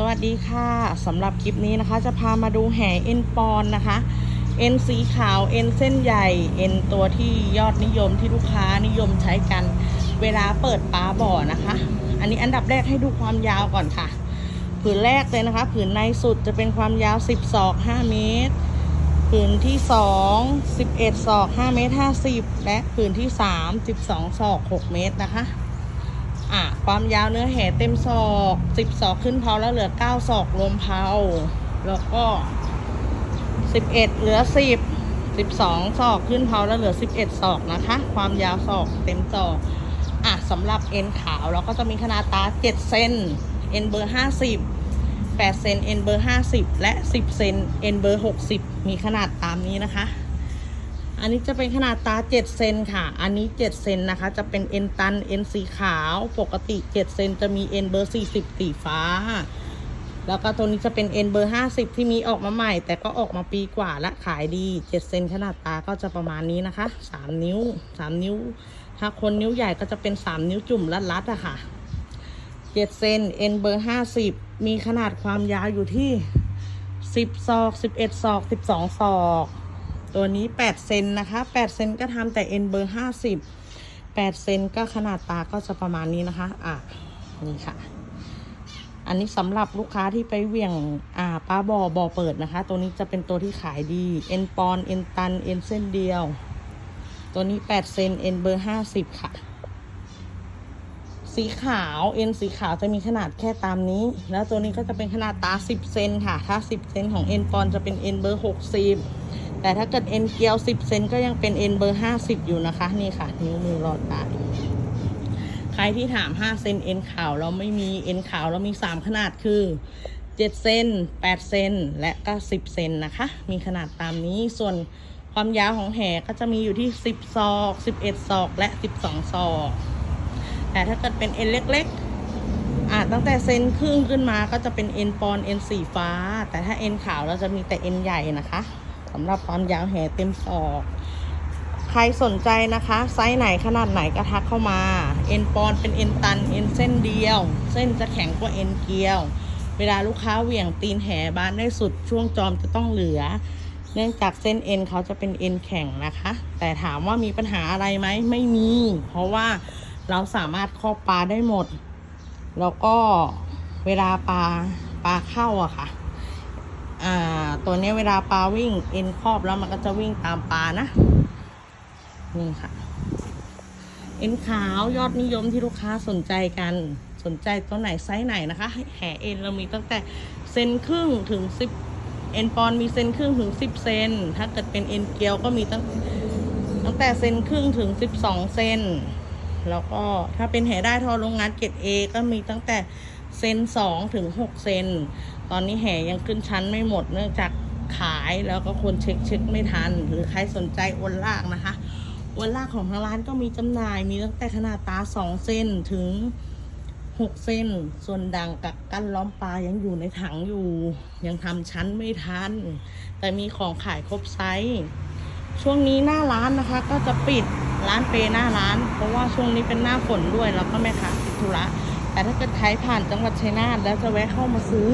สวัสดีค่ะสำหรับคลิปนี้นะคะ จะพามาดูแห่เอ็นปอนนะคะเอ็นสีขาวเอ็นเส้นใหญ่เอ็นตัวที่ยอดนิยมที่ลูกค้านิยมใช้กัน เวลาเปิดปลาบ่อนะคะ อันนี้อันดับแรกให้ดูความยาวก่อนค่ะ ผืนแรกเลยนะคะ ผืนในสุดจะเป็นความยาว 10ศอก5เมตร ผืนที่ 2 11ศอก5เมตร50 และผืนที่ 3 12ศอก6เมตรนะคะ อะความยาวเนื้อแห่เต็มศอกสิบศอกขึ้นเพาแล้วเหลือเก้าศอกรวมเพาแล้วก็สิบเอ็ดเหลือสิบสิบสองศอกขึ้นเพาแล้วเหลือสิบเอ็ดศอกนะคะ ความยาวศอกเต็มศอกอะสำหรับเอ็นขาวเราก็จะมีขนาดตาเจ็ดเซนเอ็นเบอร์ห้าสิบแปดเซนเอ็นเบอร์ห้าสิบและสิบเซนเอ็นเบอร์หกสิบมีขนาดตามนี้นะคะ อันนี้จะเป็นขนาดตา 7 เซนค่ะ อันนี้ 7 เซนนะคะ จะเป็นเอ็นตันเอ็นสีขาว ปกติ 7 เซนจะมีเอ็นเบอร์ 40สีฟ้า แล้วก็ตัวนี้จะเป็นเอ็นเบอร์ 50 ที่มีออกมาใหม่ แต่ก็ออกมาปีกว่าและขายดี 7 เซนขนาดตาก็จะประมาณนี้นะคะ 3 นิ้ว 3 นิ้ว ถ้าคนนิ้วใหญ่ก็จะเป็น 3 นิ้วจุ่มรัดๆอะค่ะ 7 เซนเอ็นเบอร์ 50 มีขนาดความยาวอยู่ที่ 10 ศอก 11 ศอก 12 ศอก ตัวนี้8เซนนะคะ8เซนก็ทำแต่เอ็นเบอร์50 8เซนก็ขนาดตาก็จะประมาณนี้นะคะ อะนี่ค่ะ อันนี้สำหรับลูกค้าที่ไปเหวี่ยงอ่าปลาบ่อบ่อเปิดนะคะ ตัวนี้จะเป็นตัวที่ขายดีเอ็นปอนเอ็นตันเอ็นเส้นเดียว ตัวนี้8เซนเอ็นเบอร์50ค่ะสีขาวเอ็นสีขาวจะมีขนาดแค่ตามนี้ แล้วตัวนี้ก็จะเป็นขนาดตา 10 เซนค่ะ ถ้า 10 เซนของเอ็นปอนจะเป็นเอ็นเบอร์ 60 แต่ถ้าเกิดเอ็นเกลียว 10 เซนก็ยังเป็นเอ็นเบอร์ 50 อยู่นะคะ นี่ค่ะ นิ้วมือรอดตายใครที่ถาม 5 เซนเอ็นขาวเราไม่มีเอ็นขาวเรามี 3 ขนาดคือ 7 เซน8 เซนและก็ 10 เซนนะคะ มีขนาดตามนี้ส่วนความยาวของแห่ก็จะมีอยู่ที่ 10ศอก 11ศอก และ 12ศอก แต่ถ้าเกิดเป็นเอ็นเล็กๆอ่าตั้งแต่เซนครึ่งขึ้นมาก็จะเป็นเอ็นปอนเอ็นสีฟ้า แต่ถ้าเอ็นขาวเราจะมีแต่เอ็นใหญ่นะคะ สำหรับความยาวแห่เต็มศอก ใครสนใจนะคะ ไซส์ไหนขนาดไหนก็ทักเข้ามา เอ็นปอนเป็นเอ็นตัน เอ็นเส้นเดียว เส้นจะแข็งกว่าเอ็นเกลียว เวลาลูกค้าเหวี่ยงตีนแห่บานได้สุดช่วงจอมจะต้องเหลือ เนื่องจากเส้นเอ็นเขาจะเป็นเอ็นแข็งนะคะ แต่ถามว่ามีปัญหาอะไรไหมไม่มี เพราะว่าเราสามารถครอบปลาได้หมด แล้วก็เวลาปลาปลาเข้าอะค่ะ อ่าตัวนี้เวลาปลาวิ่งเอ็นครอบแล้วมันก็จะวิ่งตามปลานะ นี่ค่ะ เอ็นขาวยอดนิยมที่ลูกค้าสนใจกันสนใจตัวไหนไซส์ไหนนะคะ แห่เอ็นเรามีตั้งแต่เซนครึ่งถึงสิบเอ็นปอนมีเซนครึ่งถึงสิบเซนถ้าเกิดเป็นเอ็นเกลียวก็มีตั้งตั้งแต่เซนครึ่งถึงสิบสองเซนแล้วก็ถ้าเป็นแห่ได้ทอโรงงานเกรดเอก็มีตั้งแต่ เซนสองถึงหกเซน ตอนนี้แห่ยังขึ้นชั้นไม่หมดเนื่องจากขายแล้วก็คนเช็คเช็คไม่ทัน หรือใครสนใจโอนลากนะคะโอนลากของทางร้านก็มีจำหน่ายมีตั้งแต่ขนาดตาสองเซนถึงหกเซนส่วนดังกับกั้นล้อมปลายังอยู่ในถังอยู่ ยังทำชั้นไม่ทัน แต่มีของขายครบไซส์ช่วงนี้หน้าร้านนะคะ ก็จะปิดร้านเปหน้าร้าน เพราะว่าช่วงนี้เป็นหน้าฝนด้วยแล้วก็แม่ค้าติดธุระ แต่ถ้าเกิดใครผ่านจังหวัดชัยนาทแล้วจะแวะเข้ามาซื้อ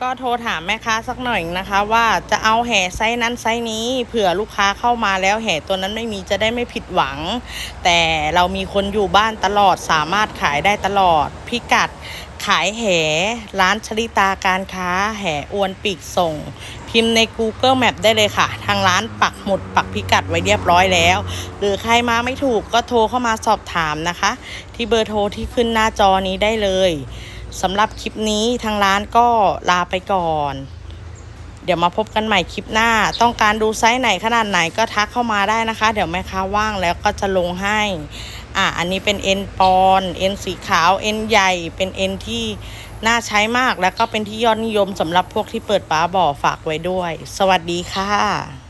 ก็โทรถามแม่ค้าสักหน่อยนะคะ ว่าจะเอาแห่ไซส์นั้นไซส์นี้เผื่อลูกค้าเข้ามาแล้วแห่ตัวนั้นไม่มีจะได้ไม่ผิดหวัง แต่เรามีคนอยู่บ้านตลอดสามารถขายได้ตลอดพิกัด ขายแห่ร้านชลิตาการค้า แห่อวนปีกส่ง พิมพ์ใน Google Map ได้เลยค่ะ ทางร้านปักหมุดปักพิกัดไว้เรียบร้อยแล้ว หรือใครมาไม่ถูกก็โทรเข้ามาสอบถามนะคะ ที่เบอร์โทรที่ขึ้นหน้าจอนี้ได้เลยสำหรับคลิปนี้ทางร้านก็ลาไปก่อน เดี๋ยวมาพบกันใหม่คลิปหน้า ต้องการดูไซส์ไหนขนาดไหนก็ทักเข้ามาได้นะคะ เดี๋ยวแม่ค้าว่างแล้วก็จะลงให้ อะอันนี้เป็นเอ็นปอนเอ็นสีขาวเอ็นใหญ่เป็นเอ็นที่น่าใช้มากแล้วก็เป็นที่ยอดนิยมสำหรับพวกที่เปิดป้าบ่อฝากไว้ด้วย สวัสดีค่ะ